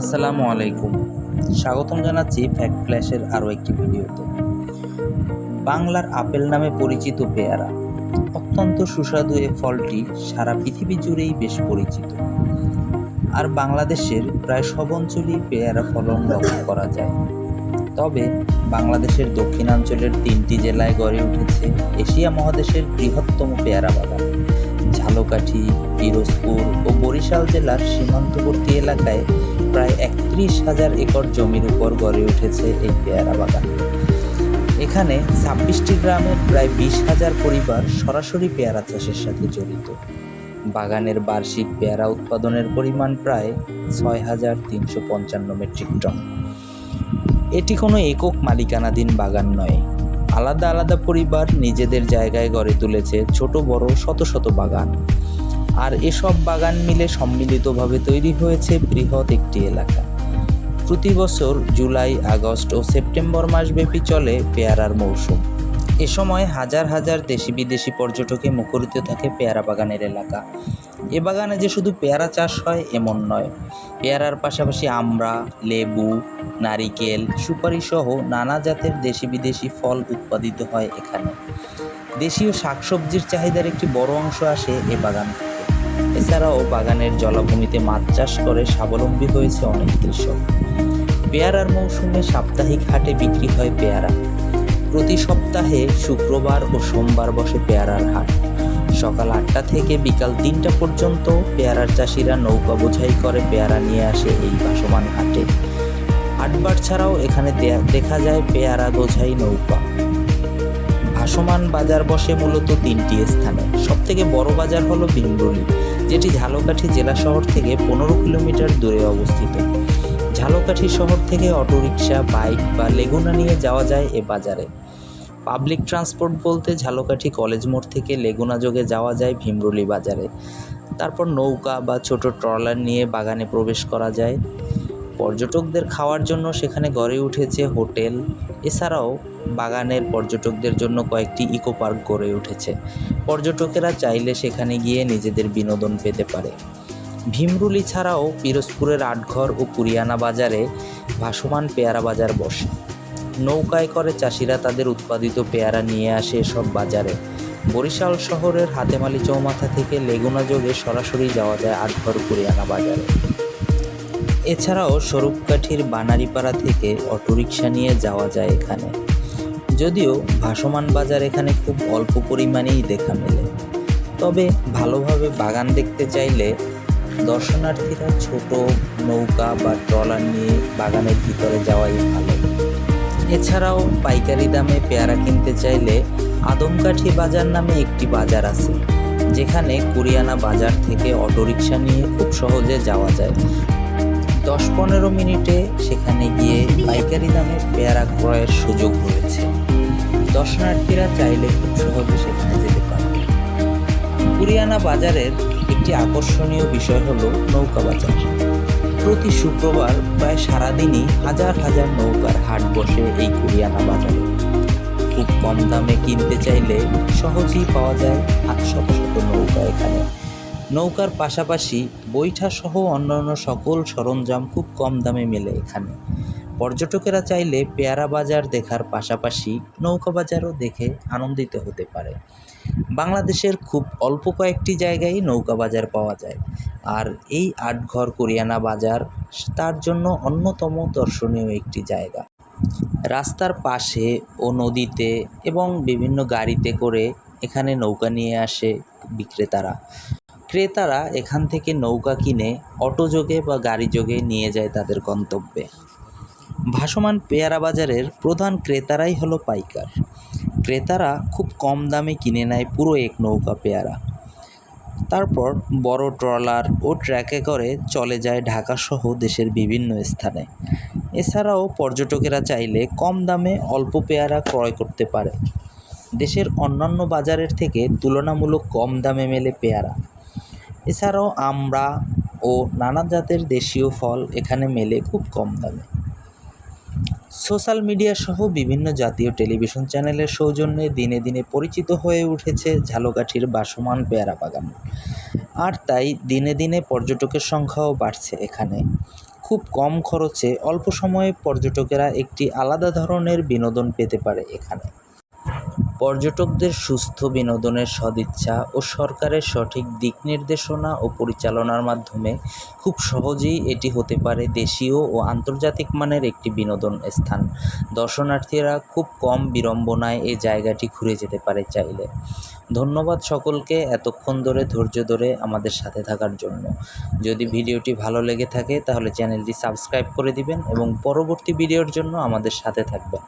আসসালামু আলাইকুম। স্বাগতম জানাচ্ছি ফ্যাক্ট ফ্ল্যাশের আরও একটি ভিডিওতে। বাংলার আপেল নামে পরিচিত পেয়ারা। অত্যন্ত সুস্বাদু এ ফলটি সারা পৃথিবী জুড়েই বেশ পরিচিত। আর বাংলাদেশের প্রায় সব অঞ্চলেই পেয়ারা ফলন লক্ষ্য করা যায়। তবে বাংলাদেশের দক্ষিণাঞ্চলের তিনটি জেলায় গড়ে উঠেছে এশিয়া মহাদেশের বৃহত্তম পেয়ারা বাগান। ঝালকাঠি পিরোজপুর ও বরিশাল জেলার সীমান্তবর্তী এলাকায় প্রায় একত্রিশ হাজার একর জমির উপর গড়ে উঠেছে এই পেয়ারা বাগান। এখানে ছাব্বিশটি গ্রামের প্রায় বিশ হাজার পরিবার সরাসরি পেয়ারা চাষের সাথে জড়িত। বাগানের বার্ষিক পেয়ারা উৎপাদনের পরিমাণ প্রায় ছয় হাজার তিনশো পঞ্চান্ন মেট্রিক টন। এটি কোনো একক মালিকানাধীন বাগান নয় আলাদা আলাদা পরিবার নিজেদের জায়গায় গড়ে তুলেছে ছোট, বড়, শত শত বাগান। আর এসব বাগান মিলে সম্মিলিতভাবে তৈরি হয়েছে বৃহৎ একটি এলাকা। প্রতি বছর জুলাই, আগস্ট ও সেপ্টেম্বর মাসব্যাপী চলে পেয়ারার মৌসুম। এ সময় হাজার হাজার দেশি বিদেশি পর্যটকে মুখরিত থাকে পেয়ারা বাগানের এলাকা। এ বাগানে যে শুধু পেয়ারা চাষ হয়, এমন নয়। পেয়ারার পাশাপাশি আমড়া লেবু, নারিকেল সুপারি সহ নানা জাতের দেশি বিদেশি ফল উৎপাদিত হয় এখানে। দেশীয় শাকসবজির চাহিদার একটি বড় অংশ আসে এ বাগান থেকে। এছাড়াও বাগানের জলাভূমিতে মাছ চাষ করে স্বাবলম্বী হয়েছে অনেক কৃষক। পেয়ারার মৌসুমে সাপ্তাহিক হাটে বিক্রি হয় পেয়ারা। প্রতি সপ্তাহে শুক্রবার ও সোমবার বসে পেয়ারার হাট। সকাল আটটা থেকে বিকাল তিনটা পর্যন্ত পেয়ারার চাষিরা নৌকা বোঝাই করে পেয়ারা নিয়ে আসে এই ভাসমান হাটে। হাটবার ছাড়াও এখানে দেখা যায় পেয়ারা বোঝাই নৌকা। ভাসমান বাজার বসে মূলত তিনটি স্থানে। সবথেকে বড় বাজার হলো বিংরুলি যেটি ঝালকাঠি জেলা শহর থেকে পনেরো কিলোমিটার দূরে অবস্থিত। ঝালকাঠি শহর থেকে অটোরিকশা, বাইক বা লেগুনা নিয়ে যাওয়া যায় এ বাজারে। পাবলিক ট্রান্সপোর্ট বলতে ঝালকাঠি কলেজ মোড় থেকে লেগুনা যোগে যাওয়া যায় ভীমরুলি বাজারে। তারপর নৌকা বা ছোট ট্রলার নিয়ে বাগানে প্রবেশ করা যায়। পর্যটকদের খাওয়ার জন্য সেখানে গড়ে উঠেছে হোটেল। এছাড়াও বাগানের পর্যটকদের জন্য কয়েকটি ইকো পার্ক গড়ে উঠেছে। পর্যটকেরা চাইলে সেখানে গিয়ে নিজেদের বিনোদন পেতে পারে। ভীমরুলি ছাড়াও পিরোজপুরের আটঘর ও কুরিয়ানা বাজারে ভাসমান পেয়ারা বাজার বসে। নৌকায় করে চাষিরা তাদের উৎপাদিত পেয়ারা নিয়ে আসে এসব বাজারে। বরিশাল শহরের হাতেমালি চৌমাথা থেকে লেগুনা যোগে সরাসরি যাওয়া যায় আটঘর কুরিয়ানা বাজারে। এছাড়াও স্বরূপকাঠির বানারিপাড়া থেকে অটোরিকশা নিয়ে যাওয়া যায় এখানে। যদিও ভাসমান বাজার এখানে খুব অল্প পরিমাণেই দেখা মেলে। তবে ভালোভাবে বাগান দেখতে চাইলে দর্শনার্থীরা ছোট নৌকা বা ট্রলার নিয়ে বাগানের ভিতরে যাওয়াই ভালো। এছাড়াও পাইকারি দামে পেয়ারা কিনতে চাইলে আদমকাঠি বাজার নামে একটি বাজার আছে, যেখানে কুরিয়ানা বাজার থেকে অটোরিকশা নিয়ে খুব সহজে যাওয়া যায়। দশ পনেরো মিনিটে সেখানে গিয়ে পাইকারি দামে পেয়ারা ক্রয়ের সুযোগ রয়েছে। দর্শনার্থীরা চাইলে খুব সহজে সেখানে যেতে পারবে কুরিয়ানা বাজারের একটি আকর্ষণীয় বিষয় হলো নৌকা বাজার। প্রতি শুক্রবার প্রায় সারাদিনই হাজার হাজার নৌকার হাট বসে এই কুরিয়ানা বাজারে। খুব কম দামে কিনতে চাইলে সহজেই পাওয়া যায় আটশো শত শত নৌকা এখানে। নৌকার পাশাপাশি বৈঠা সহ অন্যান্য সকল সরঞ্জাম খুব কম দামে মেলে এখানে। পর্যটকেরা চাইলে পেয়ারা বাজার দেখার পাশাপাশি নৌকা বাজারও দেখে আনন্দিত হতে পারে। বাংলাদেশের খুব অল্প কয়েকটি জায়গায় নৌকা বাজার পাওয়া যায়। আর এই আটঘর কোরিয়ানা বাজার তার জন্য অন্যতম দর্শনীয় একটি জায়গা। রাস্তার পাশে ও নদীতে এবং বিভিন্ন গাড়িতে করে এখানে নৌকা নিয়ে আসে বিক্রেতারা। ক্রেতারা এখান থেকে নৌকা কিনে অটো যোগে বা গাড়ি যোগে নিয়ে যায় তাদের গন্তব্যে। ভাসমান পেয়ারা বাজারের প্রধান ক্রেতারাই হলো পাইকার। ক্রেতারা খুব কম দামে কিনে নেয় পুরো এক নৌকা পেয়ারা। তারপর বড় ট্রলার ও ট্র্যাকে করে চলে যায় ঢাকা সহ দেশের বিভিন্ন স্থানে। এছাড়াও পর্যটকেরা চাইলে কম দামে অল্প পেয়ারা ক্রয় করতে পারে। দেশের অন্যান্য বাজারের থেকে তুলনামূলক কম দামে মেলে পেয়ারা। এছাড়াও আমড়া ও নানা জাতের দেশীয় ফল এখানে মেলে খুব কম দামে। সোশ্যাল মিডিয়া সহ বিভিন্ন জাতীয় টেলিভিশন চ্যানেলের সৌজন্যে দিনে দিনে পরিচিত হয়ে উঠেছে ঝালকাঠির বাসমান পেয়ারা বাগান। আর তাই দিনে দিনে পর্যটকের সংখ্যাও বাড়ছে এখানে। খুব কম খরচে অল্প সময়ে পর্যটকেরা একটি আলাদা ধরনের বিনোদন পেতে পারে এখানে। পর্যটকদের সুস্থ বিনোদনের সদিচ্ছা ও সরকারের সঠিক দিক নির্দেশনা ও পরিচালনার মাধ্যমে খুব সহজেই এটি হতে পারে দেশীয় ও আন্তর্জাতিক মানের একটি বিনোদন স্থান। দর্শনার্থীরা খুব কম বিড়ম্বনায় এই জায়গাটি ঘুরে যেতে পারে চাইলে। ধন্যবাদ সকলকে এতক্ষণ ধরে ধৈর্য ধরে আমাদের সাথে থাকার জন্য। যদি ভিডিওটি ভালো লেগে থাকে তাহলে চ্যানেলটি সাবস্ক্রাইব করে দিবেন এবং পরবর্তী ভিডিওর জন্য আমাদের সাথে থাকবেন।